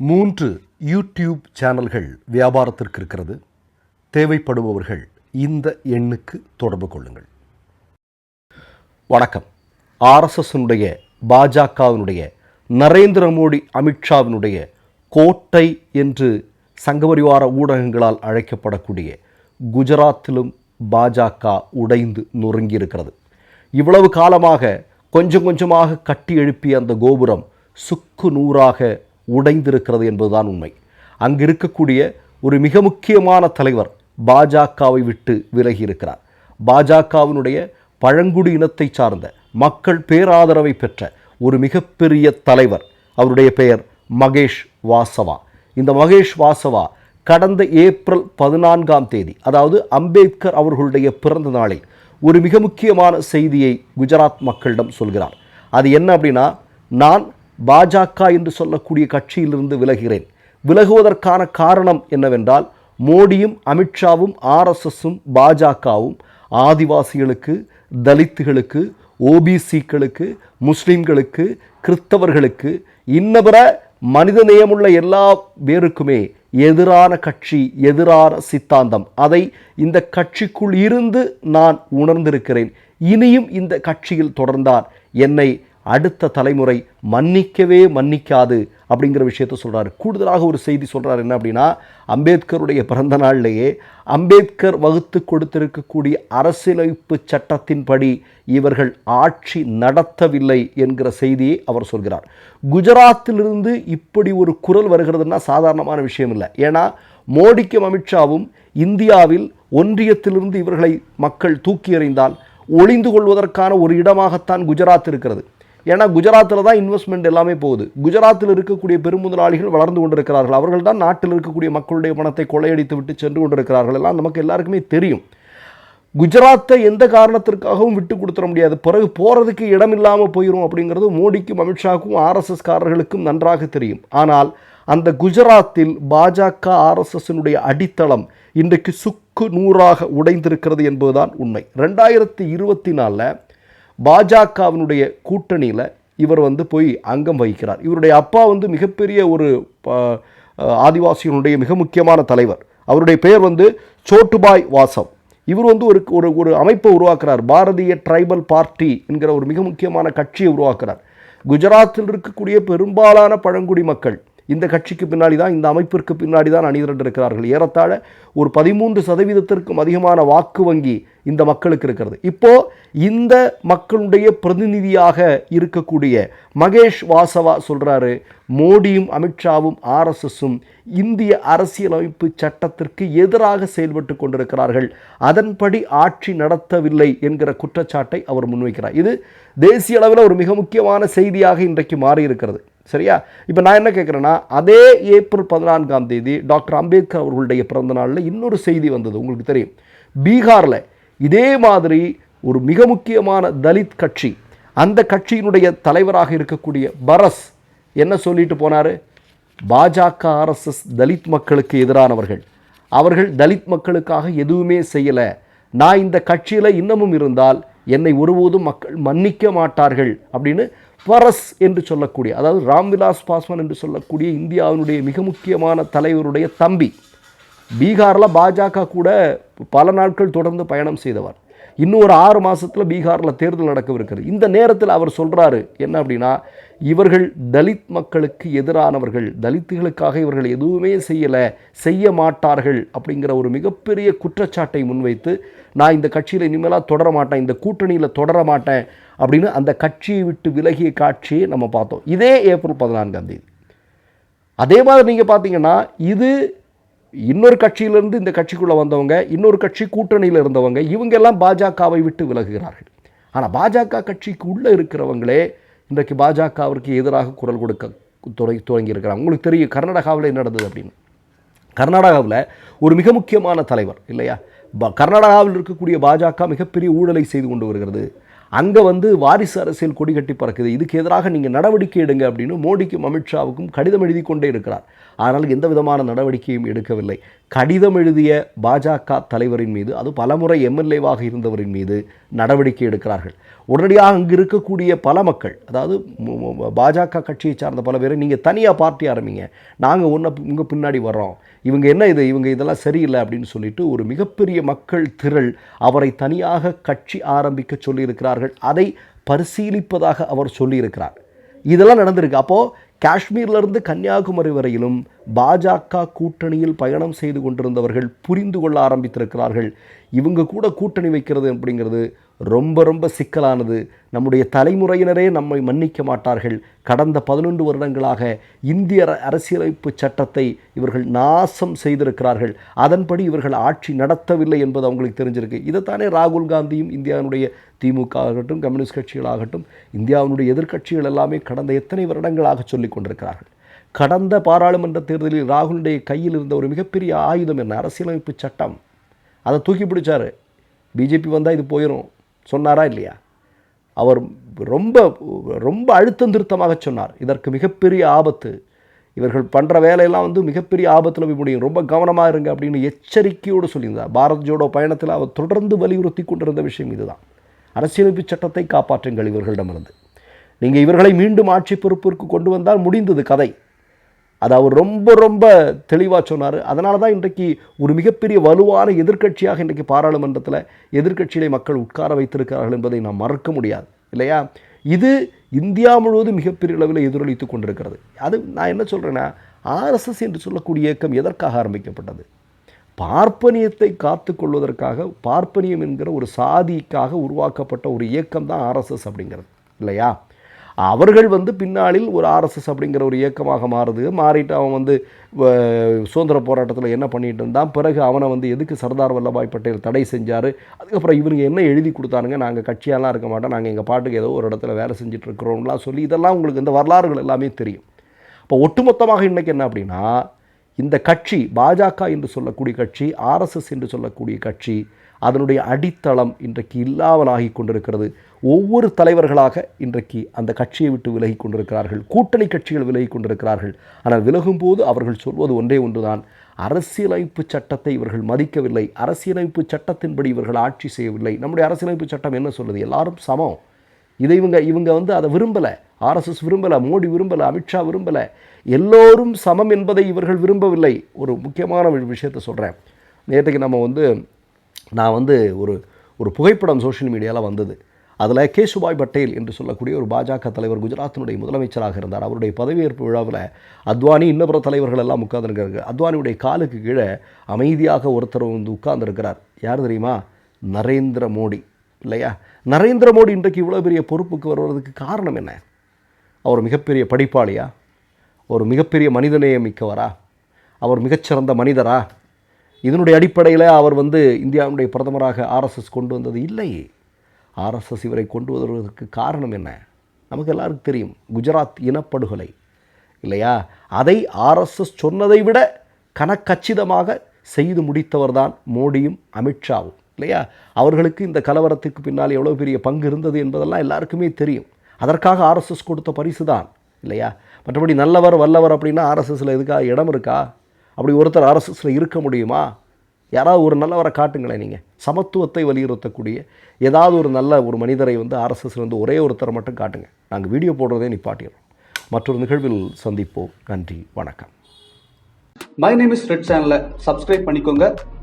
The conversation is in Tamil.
மூன்று யூடியூப் சேனல்கள் வியாபாரத்திற்கு இருக்கிறது. தேவைப்படுபவர்கள் இந்த எண்ணுக்கு தொடர்பு கொள்ளுங்கள். வணக்கம். ஆர்எஸ்எஸ்னுடைய பாஜகவினுடைய நரேந்திர மோடி அமித்ஷாவினுடைய கோட்டை என்று சங்கபரிவார ஊடகங்களால் அழைக்கப்படக்கூடிய குஜராத்திலும் பாஜக உடைந்து நொறுங்கியிருக்கிறது. இவ்வளவு காலமாக கொஞ்சம் கொஞ்சமாக கட்டி எழுப்பிய அந்த கோபுரம் சுக்கு நூறாக உடைந்திருக்கிறது என்பதுதான் உண்மை. அங்கு இருக்கக்கூடிய ஒரு மிக முக்கியமான தலைவர் பாஜகவை விட்டு விலகி இருக்கிறார் பாஜகவினுடைய பழங்குடி இனத்தை சார்ந்த மக்கள் பேராதரவை பெற்ற ஒரு மிகப்பெரிய தலைவர். அவருடைய பெயர் மகேஷ் வாசவா. இந்த மகேஷ் வாசவா கடந்த ஏப்ரல் பதினான்காம் தேதி அதாவது அம்பேத்கர் அவர்களுடைய பிறந்த நாளில் ஒரு மிக முக்கியமான செய்தியை குஜராத் மக்களிடம் சொல்கிறார். அது என்ன அப்படின்னா நான் பாஜக என்று சொல்லக்கூடிய கட்சியிலிருந்து விலகிறேன். விலகுவதற்கான காரணம் என்னவென்றால் மோடியும் அமித்ஷாவும் ஆர்எஸ்எஸும் பாஜகவும் ஆதிவாசிகளுக்கு தலித்துகளுக்கு ஓபிசிக்களுக்கு முஸ்லீம்களுக்கு கிறிஸ்தவர்களுக்கு இன்னபிற மனித நேயமுள்ள எல்லா பேருக்குமே எதிரான கட்சி எதிரான சித்தாந்தம். அதை இந்த கட்சிக்குள் இருந்து நான் உணர்ந்திருக்கிறேன். இனியும் இந்த கட்சியில் தொடர்ந்தார். என்னை அடுத்த தலைமுறை மன்னிக்கவே மன்னிக்காது அப்படிங்கிற விஷயத்த சொல்கிறாரு கூடுதலாக ஒரு செய்தி சொல்கிறார் என்ன அப்படின்னா அம்பேத்கருடைய பிறந்த நாள்லேயே அம்பேத்கர் வகுத்து கொடுத்திருக்கக்கூடிய அரசியலமைப்பு சட்டத்தின்படி இவர்கள் ஆட்சி நடத்தவில்லை என்கிற செய்தியை அவர் சொல்கிறார். குஜராத்திலிருந்து இப்படி ஒரு குரல் வருகிறதுனா சாதாரணமான விஷயம் இல்லை ஏன்னா மோடிக்கும் அமித்ஷாவும் இந்தியாவில் ஒன்றியத்திலிருந்து இவர்களை மக்கள் தூக்கி எறிந்தால் ஒளிந்து கொள்வதற்கான ஒரு இடமாகத்தான் குஜராத் இருக்கிறது. ஏன்னா குஜராத்தில் தான் இன்வெஸ்ட்மெண்ட் எல்லாமே போகுது. குஜராத்தில் இருக்கக்கூடிய பெருமுதலாளிகள் வளர்ந்து கொண்டிருக்கிறார்கள். அவர்கள் தான் நாட்டில் இருக்கக்கூடிய மக்களுடைய பணத்தை கொள்ளையடித்து விட்டு சென்று கொண்டிருக்கிறார்கள் எல்லாம் நமக்கு எல்லாருக்குமே தெரியும். குஜராத்தை எந்த காரணத்திற்காகவும் விட்டு கொடுத்துட முடியாது. பிறகு போகிறதுக்கு இடம் இல்லாமல் போயிடும் அப்படிங்கிறது மோடிக்கும் அமித்ஷாவுக்கும் ஆர்எஸ்எஸ்காரர்களுக்கும் நன்றாக தெரியும். ஆனால் அந்த குஜராத்தில் பாஜக ஆர்எஸ்எஸ்னுடைய அடித்தளம் இன்றைக்கு சுக்கு நூறாக உடைந்திருக்கிறது என்பதுதான் உண்மை. ரெண்டாயிரத்தி இருபத்தி நாலில் பாஜகவினுடைய கூட்டணியில் இவர் வந்து போய் அங்கம் வகிக்கிறார். இவருடைய அப்பா வந்து மிகப்பெரிய ஒரு ப- ஆதிவாசிகளுடைய மிக முக்கியமான தலைவர். அவருடைய பெயர் வந்து சோட்டுபாய் வாசவ். இவர் வந்து ஒரு ஒரு ஒரு அமைப்பை உருவாக்குறார். பாரதிய ட்ரைபல் பார்ட்டி என்கிற ஒரு மிக முக்கியமான கட்சியை உருவாக்குறார். குஜராத்தில் இருக்கக்கூடிய பெரும்பாலான பழங்குடி மக்கள் இந்த கட்சிக்கு பின்னாடி தான் இந்த அமைப்பிற்கு பின்னாடி தான் அணிதிரண்டிருக்கிறார்கள். ஏறத்தாழ ஒரு பதிமூன்று சதவீதத்திற்கும் அதிகமான வாக்கு வங்கி இந்த மக்களுக்கு இருக்கிறது. இப்போ இந்த மக்களுடைய பிரதிநிதியாக இருக்கக்கூடிய மகேஷ் வாசவா சொல்கிறாரு மோடியும் அமித்ஷாவும் ஆர்எஸ்எஸும் இந்திய அரசியலமைப்பு சட்டத்திற்கு எதிராக செயல்பட்டு கொண்டிருக்கிறார்கள். அதன்படி ஆட்சி நடத்தவில்லை என்கிற குற்றச்சாட்டை அவர் முன்வைக்கிறார். இது தேசிய அளவில் ஒரு மிக முக்கியமான செய்தியாக இன்றைக்கு மாறியிருக்கிறது. சரியா? இப்போ நான் என்ன கேட்குறேன்னா அதே ஏப்ரல் பதினான்காம் தேதி டாக்டர் அம்பேத்கர் அவர்களுடைய பிறந்த நாளில் இன்னொரு செய்தி வந்தது. உங்களுக்கு தெரியும். பீகாரில் இதே மாதிரி ஒரு மிக முக்கியமான தலித் கட்சி அந்த கட்சியினுடைய தலைவராக இருக்கக்கூடிய பரஸ் என்ன சொல்லிட்டு போனார்? பாஜக ஆர்எஸ்எஸ் தலித் மக்களுக்கு எதிரானவர்கள். அவர்கள் தலித் மக்களுக்காக எதுவுமே செய்யலை. நான் இந்த கட்சியில் இன்னமும் இருந்தால் என்னை ஒருபோதும் மக்கள் மன்னிக்க மாட்டார்கள் அப்படின்னு பரஸ் என்று சொல்லக்கூடிய அதாவது ராம்விலாஸ் பாஸ்வான் என்று சொல்லக்கூடிய இந்தியாவினுடைய மிக முக்கியமான தலைவருடைய தம்பி பீகாரில் பாஜக கூட பல நாட்கள் தொடர்ந்து பயணம் செய்தவர். இன்னும் ஒரு ஆறு மாதத்தில் பீகாரில் தேர்தல் நடக்கவிருக்கிறது. இந்த நேரத்தில் அவர் சொல்கிறாரு என்ன அப்படின்னா இவர்கள் தலித் மக்களுக்கு எதிரானவர்கள் தலித்துகளுக்காக இவர்கள் எதுவுமே செய்யலை செய்ய மாட்டார்கள் அப்படிங்கிற ஒரு மிகப்பெரிய குற்றச்சாட்டை முன்வைத்து நான் இந்த கட்சியில் இனிமேலாக தொடர மாட்டேன் இந்த கூட்டணியில் தொடர மாட்டேன் அப்படின்னு அந்த கட்சியை விட்டு விலகிய காட்சியை நம்ம பார்த்தோம். இதே ஏப்ரல் பதினான்காம் தேதி. அதே மாதிரி நீங்கள் பார்த்தீங்கன்னா இது இன்னொரு கட்சியிலிருந்து இந்த கட்சிக்குள்ளே வந்தவங்க இன்னொரு கட்சி கூட்டணியில் இருந்தவங்க இவங்க எல்லாம் பாஜகவை விட்டு விலகுகிறார்கள். ஆனால் பாஜக கட்சிக்கு உள்ளே இருக்கிறவங்களே இன்றைக்கு பாஜகவிற்கு எதிராக குரல் கொடுக்க துறை துவங்கியிருக்கிறாங்க. உங்களுக்கு தெரியும் கர்நாடகாவில் என்ன நடந்தது அப்படின்னு? கர்நாடகாவில் ஒரு மிக முக்கியமான தலைவர் இல்லையா? ப கர்நாடகாவில் இருக்கக்கூடிய பாஜக மிகப்பெரிய ஊழலை செய்து கொண்டு வருகிறது. அங்கே வந்து வாரிசு அரசியல் கொடி கட்டி பறக்குது. இதுக்கு எதிராக நீங்கள் நடவடிக்கை எடுங்க அப்படின்னு மோடிக்கும் அமித்ஷாவுக்கும் கடிதம் எழுதி கொண்டே இருக்கிறார். ஆனால் எந்த விதமான நடவடிக்கையும் எடுக்கவில்லை. கடிதம் எழுதிய பாஜக தலைவரின் மீது அது பலமுறை எம்எல்ஏவாக இருந்தவரின் மீது நடவடிக்கை எடுக்கிறார்கள். உடனடியாக அங்கு இருக்கக்கூடிய பல மக்கள் அதாவது பாஜக கட்சியை சார்ந்த பல பேர் நீங்கள் தனியாக பார்ட்டி ஆரம்பிங்க நாங்கள் ஒன்று உங்கள் பின்னாடி வர்றோம். இவங்க என்ன இது? இவங்க இதெல்லாம் சரியில்லை அப்படின்னு சொல்லிட்டு ஒரு மிகப்பெரிய மக்கள் திரள் அவரை தனியாக கட்சி ஆரம்பிக்க சொல்லியிருக்கிறார்கள். அதை பரிசீலிப்பதாக அவர் சொல்லியிருக்கிறார். இதெல்லாம் நடந்திருக்கு. அப்போது காஷ்மீர்லேருந்து கன்னியாகுமரி வரையிலும் பாஜக கூட்டணியில் பயணம் செய்து கொண்டிருந்தவர்கள் புரிந்து கொள்ள ஆரம்பித்திருக்கிறார்கள். இவங்க கூட கூட்டணி வைக்கிறது அப்படிங்கிறது ரொம்ப ரொம்ப சிக்கலானது. நம்முடைய தலைமுறையினரே நம்மை மன்னிக்க மாட்டார்கள். கடந்த பதினொன்று வருடங்களாக இந்திய அர- அரசியலமைப்பு சட்டத்தை இவர்கள் நாசம் செய்திருக்கிறார்கள். அதன்படி இவர்கள் ஆட்சி நடத்தவில்லை என்பது அவங்களுக்கு தெரிஞ்சிருக்கு. இதைத்தானே ராகுல் காந்தியும் இந்தியாவினுடைய திமுக ஆகட்டும் கம்யூனிஸ்ட் கட்சிகளாகட்டும் இந்தியாவினுடைய எதிர்க்கட்சிகள் எல்லாமே கடந்த எத்தனை வருடங்களாக சொல்லிக் கொண்டிருக்கிறார்கள்? கடந்த பாராளுமன்ற தேர்தலில் ராகுலுடைய கையில் இருந்த ஒரு மிகப்பெரிய ஆயுதம் என்ன? அரசியலமைப்பு சட்டம். அதை தூக்கி பிடிச்சாரு. பிஜேபி வந்தால் இது போயிடும் சொன்னாரா இல்லையா? அவர் ரொம்ப ரொம்ப அழுத்தம் திருத்தமாக சொன்னார். இதற்கு மிகப்பெரிய ஆபத்து. இவர்கள் பண்ணுற வேலையெல்லாம் வந்து மிகப்பெரிய ஆபத்தில் போய் முடியும். ரொம்ப கவனமாக இருங்க அப்படின்னு எச்சரிக்கையோடு சொல்லியிருந்தார். பாரத் ஜோடோ பயணத்தில் அவர் தொடர்ந்து வலியுறுத்தி கொண்டிருந்த விஷயம் இதுதான். அரசியலமைப்பு சட்டத்தை காப்பாற்றுங்கள் இவர்களிடமிருந்து. நீங்கள் இவர்களை மீண்டும் ஆட்சி பொறுப்பிற்கு கொண்டு வந்தால் முடிந்தது கதை. அது அவர் ரொம்ப ரொம்ப தெளிவாக சொன்னார். அதனால தான் இன்றைக்கு ஒரு மிகப்பெரிய வலுவான எதிர்க்கட்சியாக இன்றைக்கு பாராளுமன்றத்தில் எதிர்க்கட்சியிலே மக்கள் உட்கார வைத்திருக்கிறார்கள் என்பதை நாம் மறக்க முடியாது இல்லையா? இது இந்தியா முழுவதும் மிகப்பெரிய அளவில் எதிரொலித்து கொண்டிருக்கிறது. அது நான் என்ன சொல்கிறேன்னா ஆர்எஸ்எஸ் என்று சொல்லக்கூடிய இயக்கம் எதற்காக ஆரம்பிக்கப்பட்டது? பார்ப்பனியத்தை காத்து கொள்வதற்காக பார்ப்பனியம் என்கிற ஒரு சாதிக்காக உருவாக்கப்பட்ட ஒரு இயக்கம் தான் ஆர்எஸ்எஸ் அப்படிங்கிறது இல்லையா? அவர்கள் வந்து பின்னாளில் ஒரு ஆர்எஸ்எஸ் அப்படிங்கிற ஒரு இயக்கமாக மாறுது. மாறிட்டு அவன் வந்து வ- சுதந்திர போராட்டத்தில் என்ன பண்ணிட்டு இருந்தான்? பிறகு அவனை வந்து எதுக்கு சர்தார் வல்லபாய் பட்டேல் தடை செஞ்சார்? அதுக்கப்புறம் இவருங்க என்ன எழுதி கொடுத்தானுங்க? நாங்கள் கட்சியாலாம் இருக்க மாட்டோம். நாங்கள் எங்கள் பாட்டுக்கு ஏதோ ஒரு இடத்துல வேலை செஞ்சுட்டு இருக்கிறோம்லாம் சொல்லி இதெல்லாம் உங்களுக்கு இந்த வரலாறுகள் எல்லாமே தெரியும். இப்போ ஒட்டுமொத்தமாக இன்றைக்கி என்ன அப்படின்னா இந்த கட்சி பாஜக என்று சொல்லக்கூடிய கட்சி ஆர்எஸ்எஸ் என்று சொல்லக்கூடிய கட்சி அதனுடைய அடித்தளம் இன்றைக்கு இல்லாமலாகி கொண்டிருக்கிறது. ஒவ்வொரு தலைவர்களாக இன்றைக்கு அந்த கட்சியை விட்டு விலகி கொண்டிருக்கிறார்கள். கூட்டணி கட்சிகள் விலகி கொண்டிருக்கிறார்கள். ஆனால் விலகும்போது அவர்கள் சொல்வது ஒன்றே ஒன்றுதான். அரசியலமைப்பு சட்டத்தை இவர்கள் மதிக்கவில்லை. அரசியலமைப்பு சட்டத்தின்படி இவர்கள் ஆட்சி செய்யவில்லை. நம்முடைய அரசியலமைப்பு சட்டம் என்ன சொல்லுது? எல்லாரும் சமம். இதை இவங்க இவங்க வந்து அதை விரும்பலை. ஆர்எஸ்எஸ் விரும்பலை மோடி விரும்பலை அமித்ஷா விரும்பலை எல்லோரும் சமம் என்பதை இவர்கள் விரும்பவில்லை. ஒரு முக்கியமான ஒரு விஷயத்தை சொல்கிறேன் நேற்றுக்கு நம்ம வந்து நான் வந்து ஒரு ஒரு புகைப்படம் சோஷியல் மீடியாவில் வந்தது. அதில் கேசுபாய் பட்டேல் என்று சொல்லக்கூடிய ஒரு பாஜக தலைவர் குஜராத்தினுடைய முதலமைச்சராக இருந்தார். அவருடைய பதவியேற்பு விழாவில் அத்வானி இன்னபிற தலைவர்கள் எல்லாம் உட்கார்ந்துருக்காரு அத்வானியுடைய காலுக்கு கீழே அமைதியாக ஒருத்தர் வந்து உட்கார்ந்துருக்கிறார். யார் தெரியுமா? நரேந்திர மோடி. இல்லையா? நரேந்திர மோடி இன்றைக்கு இவ்வளோ பெரிய பொறுப்புக்கு வருவதற்கு காரணம் என்ன? அவர் மிகப்பெரிய படிப்பாளியா? ஒரு மிகப்பெரிய மனிதநேயம் மிக்கவரா அவர் மிகச்சிறந்த மனிதரா? இதனுடைய அடிப்படையில் அவர் வந்து இந்தியாவுடைய பிரதமராக ஆர்எஸ்எஸ் கொண்டு வந்தது இல்லை. ஆர்எஸ்எஸ் இவரை கொண்டு வருவதற்கு காரணம் என்ன? நமக்கு எல்லாருக்கும் தெரியும். குஜராத் இனப்படுகொலை. இல்லையா? அதை ஆர்எஸ்எஸ் சொன்னதை விட கனக்கச்சிதமாக செய்து முடித்தவர்தான் மோடியும் அமித்ஷாவும். இல்லையா? அவர்களுக்கு இந்த கலவரத்துக்கு பின்னால் எவ்வளோ பெரிய பங்கு இருந்தது என்பதெல்லாம் எல்லாருக்குமே தெரியும். அதற்காக ஆர்எஸ்எஸ் கொடுத்த பரிசு தான் இல்லையா? மற்றபடி நல்லவர் வல்லவர் அப்படின்னா ஆர்எஸ்எஸில் எதுக்கா இடம் இருக்கா? அப்படி ஒருத்தர் ஆர்எஸ்எஸில் இருக்க முடியுமா? யாராவது ஒரு நல்லவரை காட்டுங்களேன் நீங்கள் சமத்துவத்தை வலியுறுத்தக்கூடிய ஏதாவது ஒரு நல்ல ஒரு மனிதரை வந்து ஆர்எஸ்எஸ்லேருந்து ஒரே ஒருத்தரை மட்டும் காட்டுங்க. நாங்கள் வீடியோ போடுறதே நிப்பாட்டிடுறோம். மற்றொரு நிகழ்வில் சந்திப்போம். நன்றி வணக்கம். மை நேம் இஸ் ரெட் சேனலை சப்ஸ்கிரைப் பண்ணிக்கோங்க.